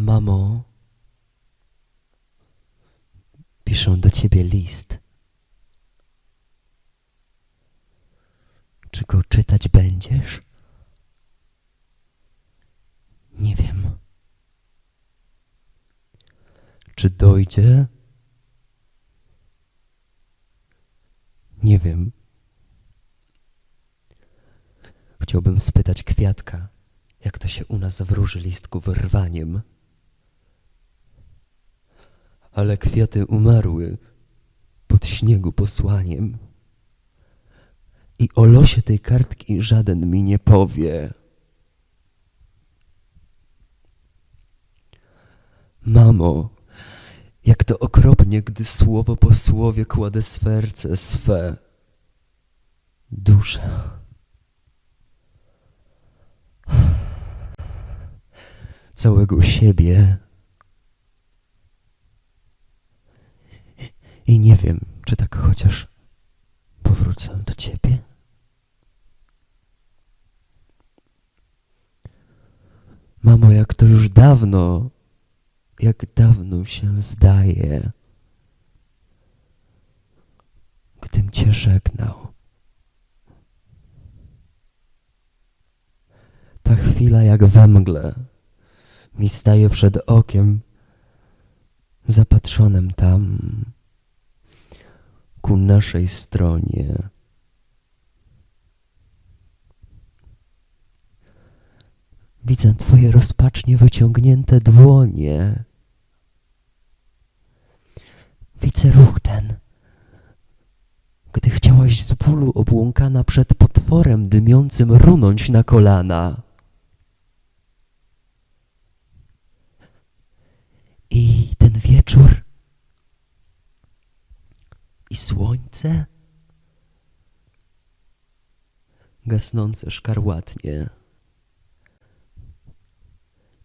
Mamo, piszę do ciebie list. Czy go czytać będziesz? Nie wiem. Czy dojdzie? Nie wiem. Chciałbym spytać kwiatka, jak to się u nas wróży listków rwaniem. Ale kwiaty umarły pod śniegu posłaniem. I o losie tej kartki żaden mi nie powie. Mamo, jak to okropnie, gdy słowo po słowie kładę serce swe. Duszę. Całego siebie. I nie wiem, czy tak chociaż powrócę do ciebie. Mamo, jak to już dawno, jak dawno się zdaje, gdym cię żegnał. Ta chwila jak we mgle mi staje przed okiem, zapatrzonym tam ku naszej stronie. Widzę twoje rozpacznie wyciągnięte dłonie. Widzę ruch ten, gdy chciałaś z bólu obłąkana przed potworem dymiącym runąć na kolana. I ten wieczór i słońce gasnące szkarłatnie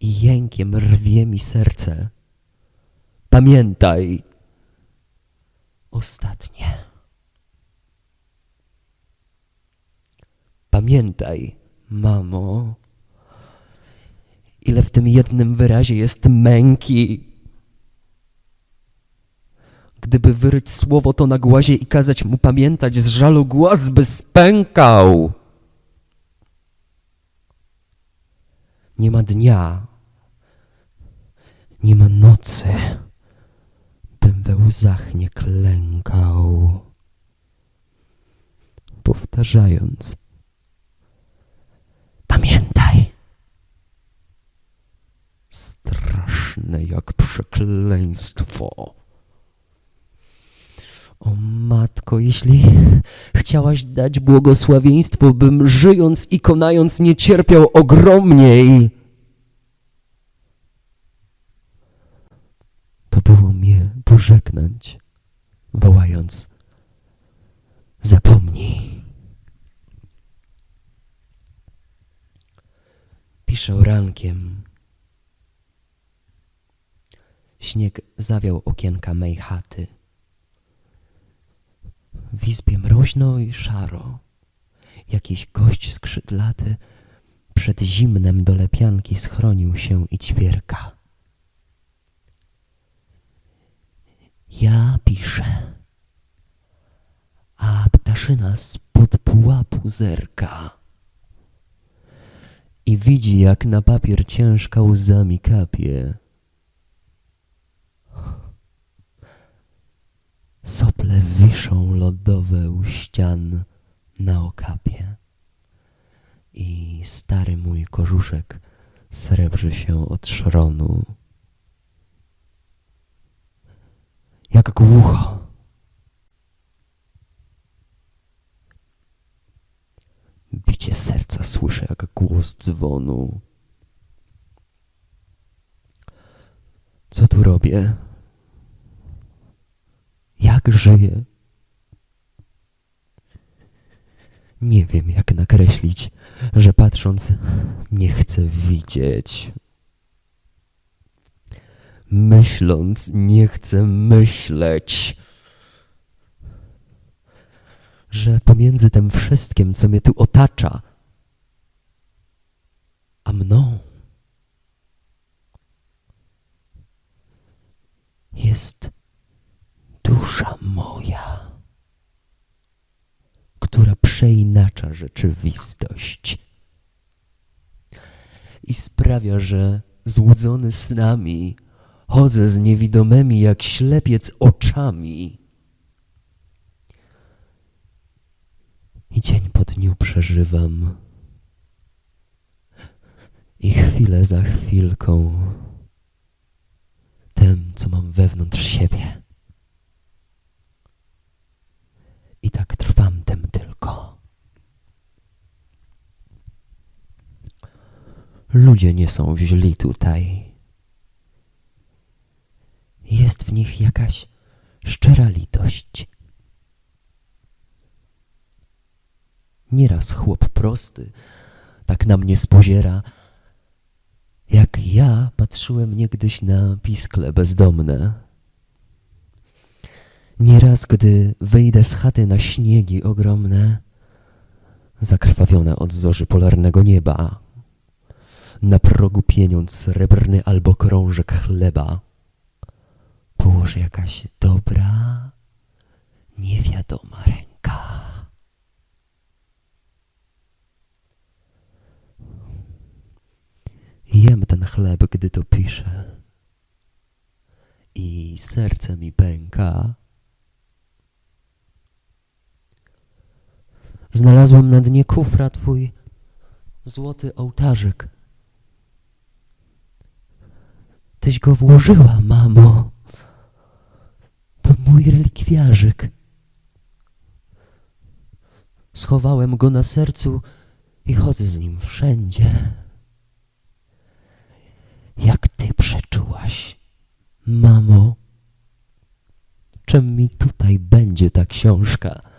i jękiem rwie mi serce. Pamiętaj, ostatnie. Pamiętaj, mamo, ile w tym jednym wyrazie jest męki. Gdyby wyryć słowo to na głazie i kazać mu pamiętać, z żalu głaz by spękał. Nie ma dnia, nie ma nocy, bym we łzach nie klękał. Powtarzając, pamiętaj. Straszne jak przekleństwo. O matko, jeśli chciałaś dać błogosławieństwo, bym żyjąc i konając nie cierpiał ogromniej, to było mnie pożegnać, wołając zapomnij. Piszę rankiem. Śnieg zawiał okienka mej chaty. W izbie mroźno i szaro. Jakiś gość skrzydlaty przed zimnem do lepianki schronił się i ćwierka. Ja piszę, a ptaszyna spod pułapu zerka i widzi, jak na papier ciężka łzami kapie. Sople wiszą lodowe u ścian na okapie i stary mój kożuszek srebrzy się od szronu. Jak głucho. Bicie serca słyszę jak głos dzwonu. Co tu robię? Jak żyję? Nie wiem, jak nakreślić, że patrząc nie chcę widzieć. Myśląc nie chcę myśleć. Że pomiędzy tym wszystkim, co mnie tu otacza, a mną jest dusza moja, która przeinacza rzeczywistość i sprawia, że złudzony snami chodzę z niewidomymi jak ślepiec oczami. I dzień po dniu przeżywam. I chwilę za chwilką tym, co mam wewnątrz siebie. I tak trwam tym tylko. Ludzie nie są źli tutaj. Jest w nich jakaś szczera litość. Nieraz chłop prosty tak na mnie spoziera, jak ja patrzyłem niegdyś na piskle bezdomne. Nieraz, gdy wyjdę z chaty na śniegi ogromne, zakrwawione od zorzy polarnego nieba, na progu pieniądz srebrny albo krążek chleba, położy jakaś dobra, niewiadoma ręka. Jem ten chleb, gdy to piszę. I serce mi pęka. Znalazłem na dnie kufra twój złoty ołtarzyk. Tyś go włożyła, mamo. To mój relikwiarzyk. Schowałem go na sercu i chodzę z nim wszędzie. Jak ty przeczułaś, mamo? Czym mi tutaj będzie ta książka?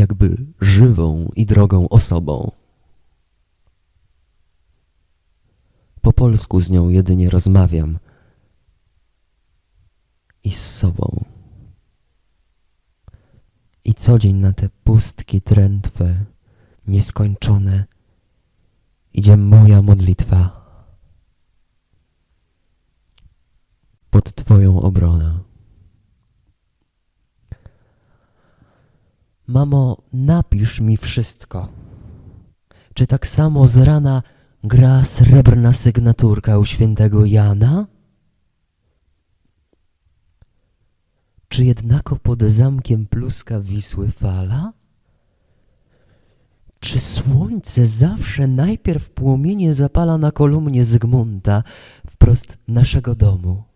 Jakby żywą i drogą osobą. Po polsku z nią jedynie rozmawiam i z sobą. I co dzień na te pustki drętwe, nieskończone, idzie moja modlitwa. pod Twoją obronę. Mamo, napisz mi wszystko. Czy tak samo z rana gra srebrna sygnaturka u świętego Jana? Czy jednako pod zamkiem pluska Wisły fala? Czy słońce zawsze najpierw płomienie zapala na kolumnie Zygmunta wprost naszego domu?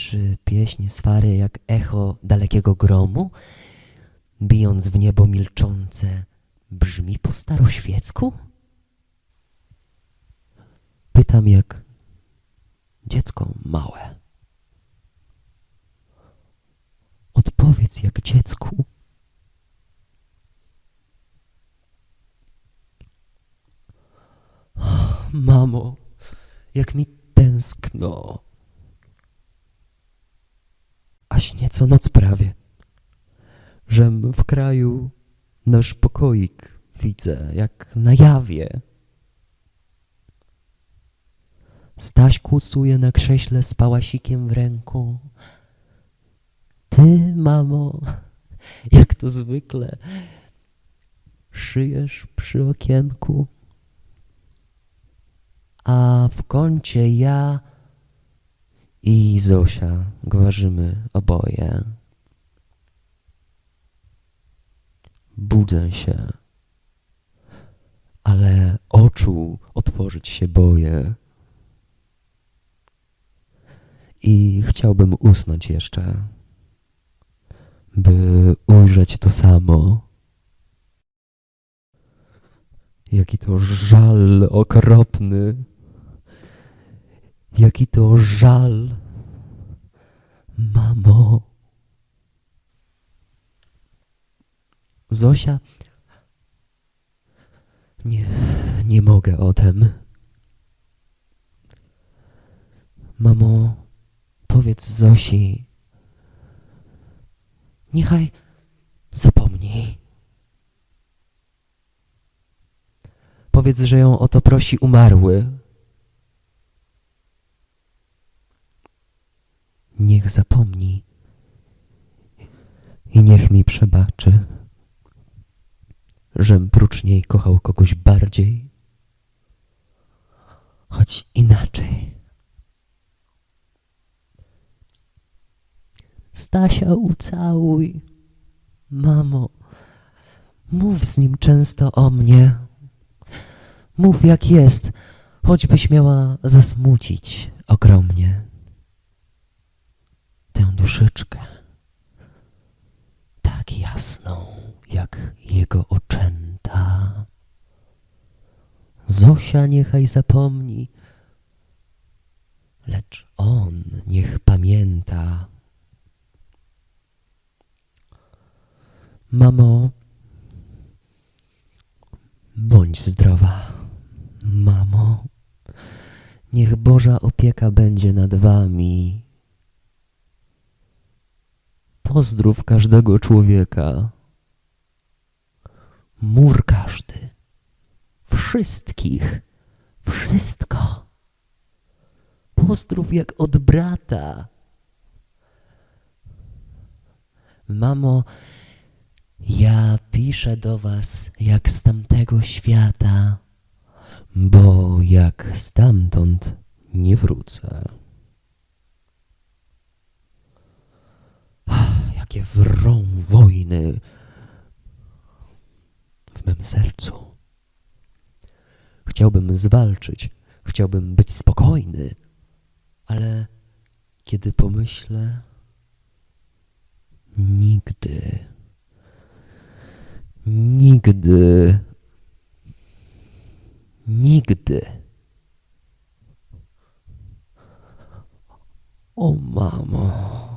Czy pieśń swary jak echo dalekiego gromu, bijąc w niebo milczące, brzmi po staroświecku? Pytam jak dziecko małe. Odpowiedz jak dziecku. Mamo, jak mi tęskno. Aś nieco noc prawie, żem w kraju nasz pokoik widzę, jak na jawie. Staś kłusuje na krześle z pałasikiem w ręku. Ty, mamo, jak to zwykle, szyjesz przy okienku, a w kącie ja i Zosia gwarzymy oboje. Budzę się, ale oczu otworzyć się boję. I chciałbym usnąć jeszcze, by ujrzeć to samo. Jaki to żal okropny. Jaki to żal, mamo. Zosia, nie, nie mogę o tym. Mamo, powiedz Zosi, niechaj zapomni. Powiedz, że ją o to prosi umarły. Niech zapomni i niech mi przebaczy, żem prócz niej kochał kogoś bardziej, choć inaczej. Stasia ucałuj, mamo, mów z nim często o mnie. Mów jak jest, choćbyś miała zasmucić ogromnie duszyczkę, tak jasną jak jego oczęta. Zosia niechaj zapomni, lecz on niech pamięta. Mamo, bądź zdrowa, mamo. Niech Boża opieka będzie nad wami. Pozdrów każdego człowieka. Mur każdy. Wszystkich. Wszystko. Pozdrów jak od brata. Mamo, ja piszę do was jak z tamtego świata, bo jak stamtąd nie wrócę. Jakie wrą wojny w mym sercu. Chciałbym zwalczyć, chciałbym być spokojny, ale kiedy pomyślę, nigdy, nigdy, nigdy. O mamo.